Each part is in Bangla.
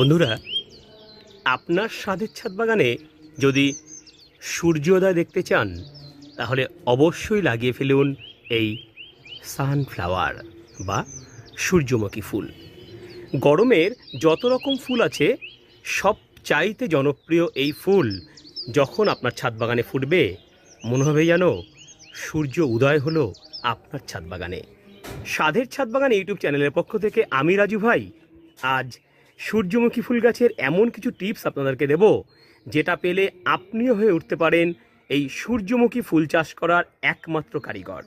বন্ধুরা, আপনার স্বাদের ছাদ বাগানে যদি সূর্যোদয় দেখতে চান, তাহলে অবশ্যই লাগিয়ে ফেলুন এই সানফ্লাওয়ার বা সূর্যমুখী ফুল। গরমের যত রকম ফুল আছে, সব চাইতে জনপ্রিয় এই ফুল যখন আপনার ছাদ বাগানে ফুটবে, মনে হবে যেন সূর্য উদয় হলো আপনার ছাদ বাগানে। স্বাদের ছাদ বাগান ইউটিউব চ্যানেলের পক্ষ থেকে আমি রাজু ভাই। আজ সূর্যমুখী ফুল গাছের এমন কিছু টিপস আপনাদেরকে দেব, যেটা পেলে আপনিও হয়ে উঠতে পারেন এই সূর্যমুখী ফুল চাষ করার একমাত্র কারিগর।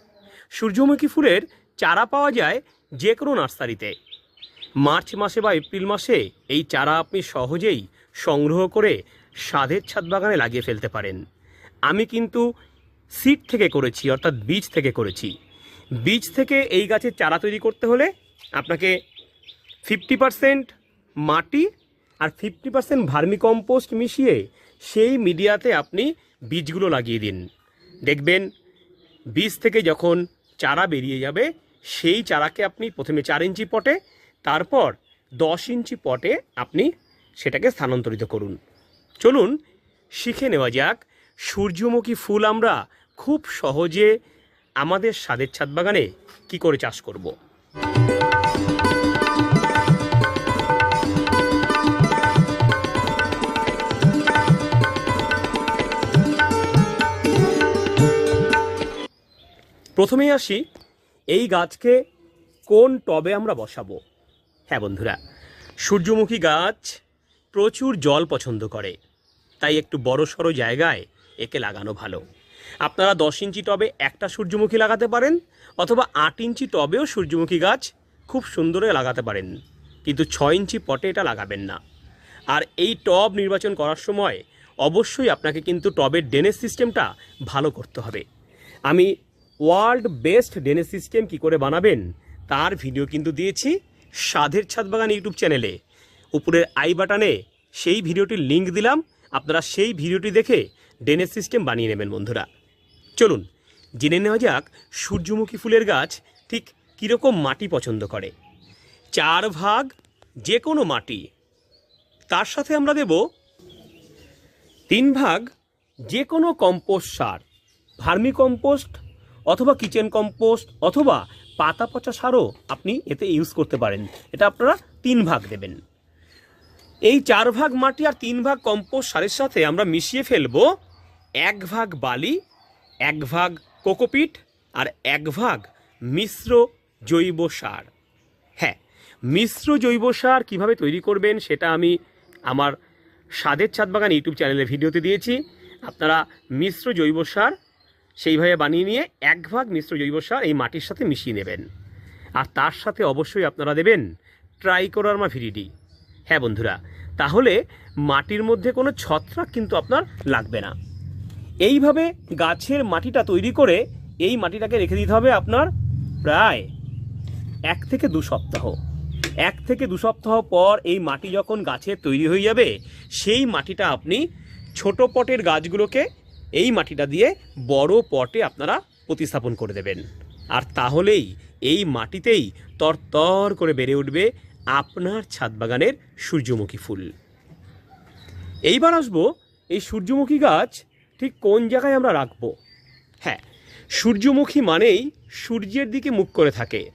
সূর্যমুখী ফুলের চারা পাওয়া যায় যে কোনো নার্সারিতে। মার্চ মাসে বা এপ্রিল মাসে এই চারা আপনি সহজেই সংগ্রহ করে স্বাদের ছাদ বাগানে লাগিয়ে ফেলতে পারেন। আমি কিন্তু সিড থেকে করেছি, অর্থাৎ বীজ থেকে করেছি। বীজ থেকে এই গাছের চারা তৈরি করতে হলে আপনাকে ফিফটি পারসেন্ট মাটি আর ফিফটি পারসেন্ট ভার্মিকম্পোস্ট মিশিয়ে সেই মিডিয়াতে আপনি বীজগুলো লাগিয়ে দিন দেখবেন বীজ থেকে যখন চারা বেরিয়ে যাবে, সেই চারাকে আপনি প্রথমে চার ইঞ্চি পটে, তারপর দশ ইঞ্চি পটে আপনি সেটাকে স্থানান্তরিত করুন চলুন, শিখে নেওয়া যাক, সূর্যমুখী ফুল আমরা খুব সহজে আমাদের স্বাদের ছাদ বাগানে কী করে চাষ করব। প্রথমেই আসি এই গাছকে কোন টবে আমরা বসাবো? হ্যাঁ বন্ধুরা, সূর্যমুখী গাছ প্রচুর জল পছন্দ করে, তাই একটু বড় সড়ো জায়গায় একে লাগানো ভালো। আপনারা দশ ইঞ্চি টবে একটা সূর্যমুখী লাগাতে পারেন, অথবা আট ইঞ্চি টবেও সূর্যমুখী গাছ খুব সুন্দরে লাগাতে পারেন, কিন্তু ছয় ইঞ্চি পটে এটা লাগাবেন না। আর এই টব নির্বাচন করার সময় অবশ্যই আপনাকে কিন্তু টবের ড্রেনেজ সিস্টেমটা ভালো করতে হবে। আমি ওয়ার্ল্ড বেস্ট ড্রেনেজ সিস্টেম কি করে বানাবেন? তার ভিডিও কিন্তু দিয়েছি সাধের ছাদ বাগান ইউটিউব চ্যানেলে। উপরের আই বাটনে সেই ভিডিওটির লিংক দিলাম, আপনারা সেই ভিডিওটি দেখে ড্রেনেজ সিস্টেম বানিয়ে নেবেন বন্ধুরা। চলুন, জেনে নেওয়া যাক সূর্যমুখী ফুলের গাছ ঠিক কীরকম মাটি পছন্দ করে। চার ভাগ যে কোনো মাটি। তার সাথে আমরা দেব তিন ভাগ যে কোনো কম্পোস্ট সার। ভার্মি কম্পোস্ট অথবা কিচেন কম্পোস্ট অথবা পাতা পচা সারও আপনি এতে ইউজ করতে পারেন। এটা আপনারা তিন ভাগ দেবেন। এই চার ভাগ মাটি আর তিন ভাগ কম্পোস্ট সারের সাথে আমরা মিশিয়ে ফেলব এক ভাগ বালি, এক ভাগ কোকোপিট আর এক ভাগ মিশ্র জৈব সার। হ্যাঁ মিশ্র জৈব সার কীভাবে তৈরি করবেন সেটা আমি আমার স্বাদের ছাদ বাগান ইউটিউব চ্যানেলে ভিডিওতে দিয়েছি। আপনারা মিশ্র জৈব সার সেইভাবে বানিয়ে নিয়ে এক ভাগ মিশ্র জৈব সার এই মাটির সাথে মিশিয়ে নেবেন। আর তার সাথে অবশ্যই আপনারা দেবেন ট্রাইকোডার্মা ভিরিডি হ্যাঁ বন্ধুরা, তাহলে মাটির মধ্যে কোনো ছত্রাক কিন্তু আপনার লাগবে না। এইভাবে গাছের মাটিটা তৈরি করে এই মাটিটাকে রেখে দিতে হবে আপনার প্রায় এক থেকে দু সপ্তাহ। এক থেকে দু সপ্তাহ পর এই মাটি যখন গাছের তৈরি হয়ে যাবে, সেই মাটিটা আপনি ছোট পটের গাছগুলোকে এই মাটিটা দিয়ে বড় পটে আপনারা প্রতিস্থাপন করে দেবেন। আর তাহলেই এই মাটিতেই তরতর করে বেড়ে উঠবে আপনার ছাদ বাগানের সূর্যমুখী ফুল। এইবার আসব এই সূর্যমুখী গাছ ঠিক কোন জায়গায় আমরা রাখব? হ্যাঁ সূর্যমুখী মানেই সূর্যের দিকে মুখ করে থাকে।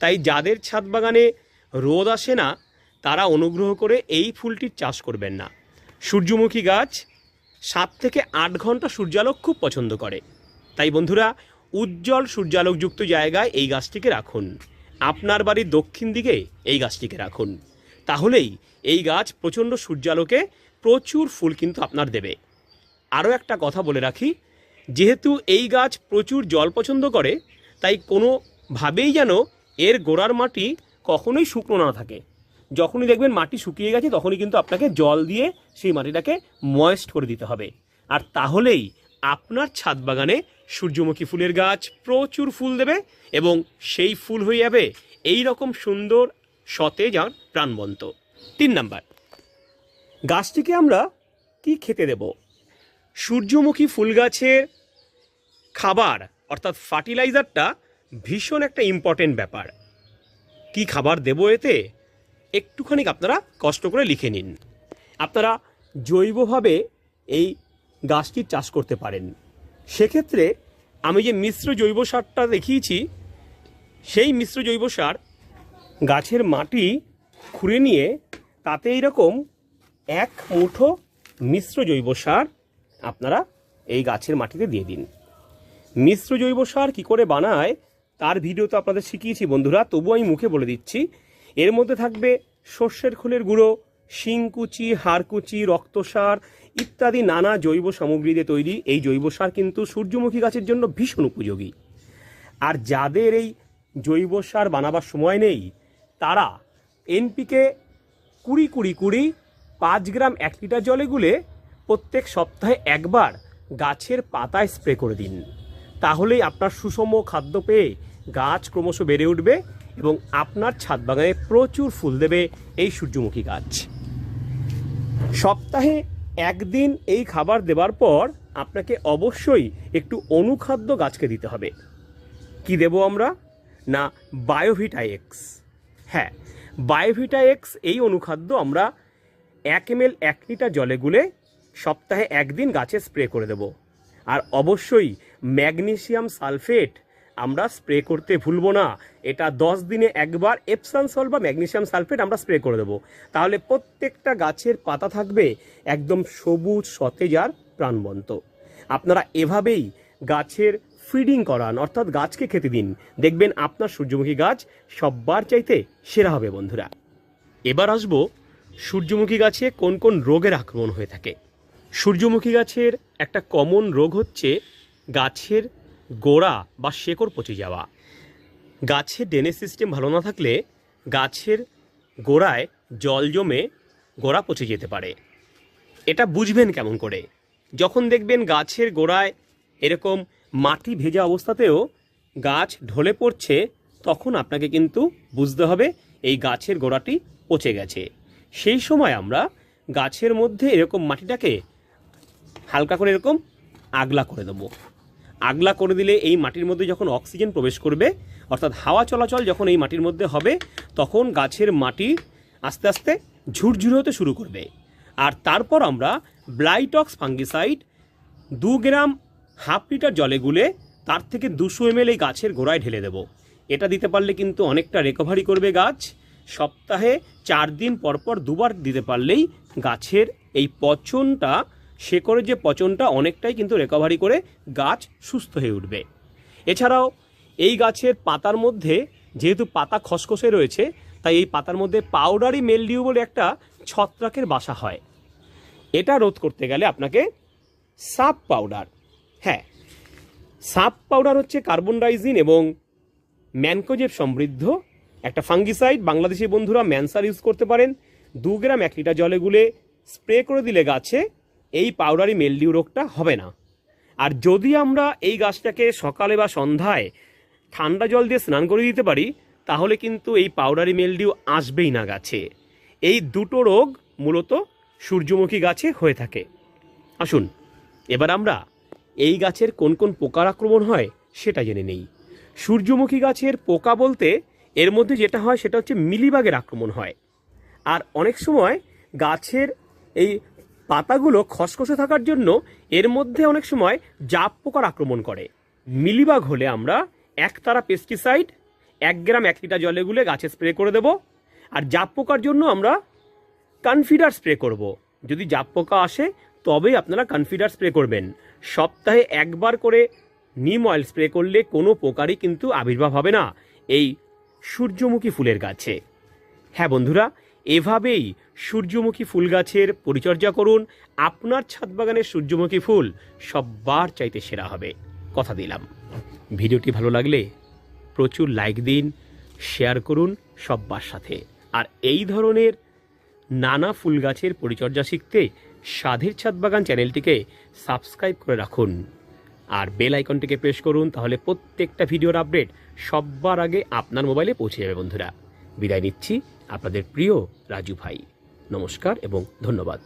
তাই যাদের ছাদ বাগানে রোদ আসে না, তারা অনুগ্রহ করে এই ফুলটির চাষ করবেন না। সূর্যমুখী গাছ সাত থেকে আট ঘণ্টা সূর্যালোক খুব পছন্দ করে। তাই বন্ধুরা, উজ্জ্বল সূর্যালোকযুক্ত জায়গায় এই গাছটিকে রাখুন। আপনার বাড়ির দক্ষিণ দিকে এই গাছটিকে রাখুন। তাহলেই এই গাছ প্রচণ্ড সূর্যালোকে প্রচুর ফুল কিন্তু আপনার দেবে। আরও একটা কথা বলে রাখি, যেহেতু এই গাছ প্রচুর জল পছন্দ করে, তাই কোনোভাবেই যেন এর গোড়ার মাটি কখনোই শুকনো না থাকে। যখনই দেখবেন মাটি শুকিয়ে গেছে, তখনই কিন্তু আপনাকে জল দিয়ে সেই মাটিটাকে ময়েস্ট করে দিতে হবে। আর তাহলেই আপনার ছাদ বাগানে সূর্যমুখী ফুলের গাছ প্রচুর ফুল দেবে এবং সেই ফুল হয়ে যাবে এই রকম সুন্দর সতেজ আর প্রাণবন্ত। তিন নাম্বার, গাছটিকে আমরা কি খেতে দেব? সূর্যমুখী ফুল গাছের খাবার, অর্থাৎ ফার্টিলাইজারটা ভীষণ একটা ইম্পর্টেন্ট ব্যাপার। কি খাবার দেবো এতে? একটুখানি আপনারা কষ্ট করে লিখে নিন। আপনারা জৈবভাবে এই গাছটির চাষ করতে পারেন। সেক্ষেত্রে আমি যে মিশ্র জৈব সারটা দেখিয়েছি, সেই মিশ্র জৈব সার গাছের মাটি খুঁড়ে নিয়ে তাতে এইরকম এক মুঠো মিশ্র জৈব সার আপনারা এই গাছের মাটিতে দিয়ে দিন। মিশ্র জৈব সার কী করে বানায়, তার ভিডিও তো আপনাদের শিখিয়েছি বন্ধুরা তবু আমি মুখে বলে দিচ্ছি। এর মধ্যে থাকবে সর্ষের খোলের গুঁড়ো শিংকুচি হাড়কুচি রক্তসার ইত্যাদি নানা জৈব সামগ্রী দিয়ে তৈরি। এই জৈব সার কিন্তু সূর্যমুখী গাছের জন্য ভীষণ উপযোগী। আর যাদের এই জৈব সার বানাবার সময় নেই, তারা এনপিকে কুড়ি কুড়ি কুড়ি পাঁচ গ্রাম এক লিটার জলে গুলে প্রত্যেক সপ্তাহে একবার গাছের পাতায় স্প্রে করে দিন। তাহলেই আপনার সুষম খাদ্য পেয়ে গাছ ক্রমশ বেড়ে উঠবে এবং আপনার ছাদ বাগানে প্রচুর ফুল দেবে এই সূর্যমুখী গাছ। সপ্তাহে একদিন এই খাবার দেওয়ার পর আপনাকে অবশ্যই একটু অনুখাদ্য গাছকে দিতে হবে। কি দেব আমরা? না বায়োভিটা এক্স হ্যাঁ বায়োভিটা এক্স এই অনুখাদ্য আমরা এক এম এল এক লিটার জলে গুলে সপ্তাহে একদিন গাছে স্প্রে করে দেব। আর অবশ্যই ম্যাগনেশিয়াম সালফেট আমরা স্প্রে করতে ভুলবো না। এটা দশ দিনে একবার এপসান সল বা ম্যাগনেশিয়াম সালফেট আমরা স্প্রে করে দেবো। তাহলে প্রত্যেকটা গাছের পাতা থাকবে একদম সবুজ, সতেজ আর প্রাণবন্ত। আপনারা এভাবেই গাছের ফিডিং করান, অর্থাৎ গাছকে খেতে দিন। দেখবেন আপনার সূর্যমুখী গাছ সববার চাইতে সেরা হবে বন্ধুরা। এবার আসব সূর্যমুখী গাছে কোন কোন রোগের আক্রমণ হয়ে থাকে। সূর্যমুখী গাছের একটা কমন রোগ হচ্ছে গাছের গোড়া বা শেকড় পচে যাওয়া। গাছের ড্রেনেজ সিস্টেম ভালো না থাকলে গাছের গোড়ায় জল জমে গোড়া পচে যেতে পারে। এটা বুঝবেন কেমন করে? যখন দেখবেন গাছের গোড়ায় এরকম মাটি ভেজা অবস্থাতেও গাছ ঢলে পড়ছে, তখন আপনাকে কিন্তু বুঝতে হবে এই গাছের গোড়াটি পচে গেছে। সেই সময় আমরা গাছের মধ্যে এরকম মাটিটাকে হালকা করে এরকম আগলা করে দেবো। আগলা করে দিলে এই মাটির মধ্যে যখন অক্সিজেন প্রবেশ করবে, অর্থাৎ হাওয়া চলাচল যখন এই মাটির মধ্যে হবে, তখন গাছের মাটি আস্তে আস্তে ঝুরঝুরে হতে শুরু করবে। আর তারপর আমরা ব্লাইটক্স ফাঙ্গিসাইড দু গ্রাম হাফ লিটার জলে গুলে তার থেকে দুশো এমএল এই গাছের গোড়ায় ঢেলে দেব। এটা দিতে পারলে কিন্তু অনেকটা রিকভারি করবে গাছ। সপ্তাহে চার দিন পরপর দুবার দিতে পারলেই গাছের এই পচনটা শেকড়ের যে পচনটা অনেকটাই কিন্তু রেকভারি করে গাছ সুস্থ হয়ে উঠবে। এছাড়াও এই গাছের পাতার মধ্যে যেহেতু পাতা খসখসে রয়েছে, তাই এই পাতার মধ্যে পাউডারি মেলডিউ বলে একটা ছত্রাকের বাসা হয়। এটা রোধ করতে গেলে আপনাকে সাপ পাউডার হ্যাঁ সাপ পাউডার হচ্ছে কার্বন ডাইজিন এবং ম্যানকোজেব সমৃদ্ধ একটা ফাঙ্গিসাইড বাংলাদেশি বন্ধুরা ম্যানসার ইউজ করতে পারেন। দু গ্রাম এক লিটার জলে গুলে স্প্রে করে দিলে গাছে এই পাউডারি মেলডিউ রোগটা হবে না। আর যদি আমরা এই গাছটাকে সকালে বা সন্ধ্যায় ঠান্ডা জল দিয়ে স্নান করে দিতে পারি, তাহলে কিন্তু এই পাউডারি মেলডিউ আসবেই না গাছে। এই দুটো রোগ মূলত সূর্যমুখী গাছে হয়ে থাকে। আসুন, এবার আমরা এই গাছের কোন কোন পোকার আক্রমণ হয় সেটা জেনে নেই। সূর্যমুখী গাছের পোকা বলতে এর মধ্যে যেটা হয় সেটা হচ্ছে মিলিবাগের আক্রমণ হয়। আর অনেক সময় গাছের এই পাতাগুলো খসখসে থাকার জন্য এর মধ্যে অনেক সময় জাপ পোকার আক্রমণ করে। মিলিবাগ হলে আমরা একতারা পেস্টিসাইড এক গ্রাম এক লিটার জলে গুলে গাছে স্প্রে করে দেব। আর জাপ পোকার জন্য আমরা কনফিডার স্প্রে করব। যদি জাপ পোকা আসে, তবেই আপনারা কনফিডার স্প্রে করবেন। সপ্তাহে একবার করে নিম অয়েল স্প্রে করলে কোনো পোকারই কিন্তু আবির্ভাব হবে না। এই সূর্যমুখী ফুলের গাছে। হ্যাঁ বন্ধুরা এভাবেই সূর্যমুখী ফুল গাছের পরিচর্যা করুন। আপনার ছাদ বাগানের সূর্যমুখী ফুল সববার চাইতে সেরা হবে। কথা দিলাম। ভিডিওটি ভালো লাগলে প্রচুর লাইক দিন, শেয়ার করুন সব্বার সাথে। আর এই ধরনের নানা ফুল গাছের পরিচর্যা শিখতে সাধের ছাদ বাগান চ্যানেলটিকে সাবস্ক্রাইব করে রাখুন। আর বেল আইকনটিকে প্রেস করুন, তাহলে প্রত্যেকটা ভিডিওর আপডেট সব্বার আগে আপনার মোবাইলে পৌঁছে যাবে বন্ধুরা। বিদায় নিচ্ছি আপনাদের প্রিয় রাজু ভাই। নমস্কার এবং ধন্যবাদ।